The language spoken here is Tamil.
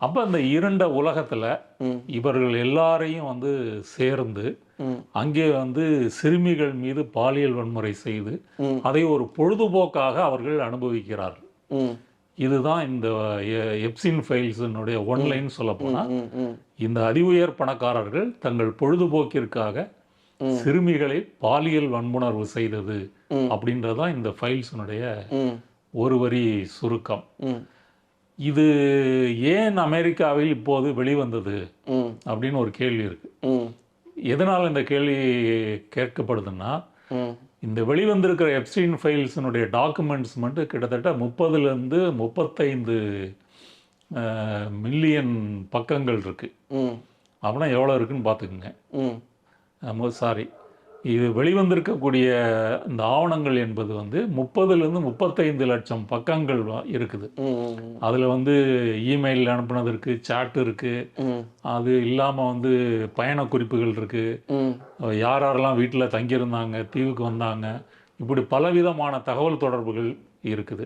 அப்போ அந்த இருண்ட உலகத்தில் இவர்கள் எல்லாரையும் வந்து சேர்ந்து அங்கே வந்து சிறுமிகள் மீது பாலியல் வன்முறை செய்து. அதை ஒரு பொழுதுபோக்காக அவர்கள் அனுபவிக்கிறார்கள். இதுதான் இந்த எப்சின் ஃபைல்ஸினுடைய ஒன்லைன் சொல்ல போனால் ம் ம் இந்த அதிஉயர் பணக்காரர்கள் தங்கள் பொழுதுபோக்கிற்காக சிறுமிகளை பாலியல் வன்புணர்வு செய்தது. அப்படின்றதான் இந்த ஃபைல்ஸினுடைய ஒரு வரி சுருக்கம். இது ஏன் அமெரிக்காவில் இப்போது வெளிவந்தது அப்படின்னு ஒரு கேள்வி இருக்கு. எதனால் இந்த கேள்வி கேட்கப்படுதுன்னா இந்த வெளிவந்திருக்கிற எப்ஸ்டீன் ஃபைல்ஸினுடைய டாக்குமெண்ட்ஸ் மட்டும் கிட்டத்தட்ட முப்பதுலேருந்து முப்பத்தைந்து மில்லியன் பக்கங்கள் இருக்குது அப்படின்னா எவ்வளோ இருக்குன்னு பார்த்துக்குங்க. சாரி இது வெளிவந்திருக்கக்கூடிய இந்த ஆவணங்கள் என்பது வந்து முப்பதுலேருந்து முப்பத்தைந்து லட்சம் பக்கங்கள் இருக்குது. அதில் வந்து இமெயில் அனுப்புனது இருக்குது சாட் இருக்குது அது இல்லாமல் வந்து பயண குறிப்புகள் இருக்குது யார் யாரெல்லாம் வீட்டில் தங்கியிருந்தாங்க தீவுக்கு வந்தாங்க இப்படி பலவிதமான தகவல் தொடர்புகள் இருக்குது.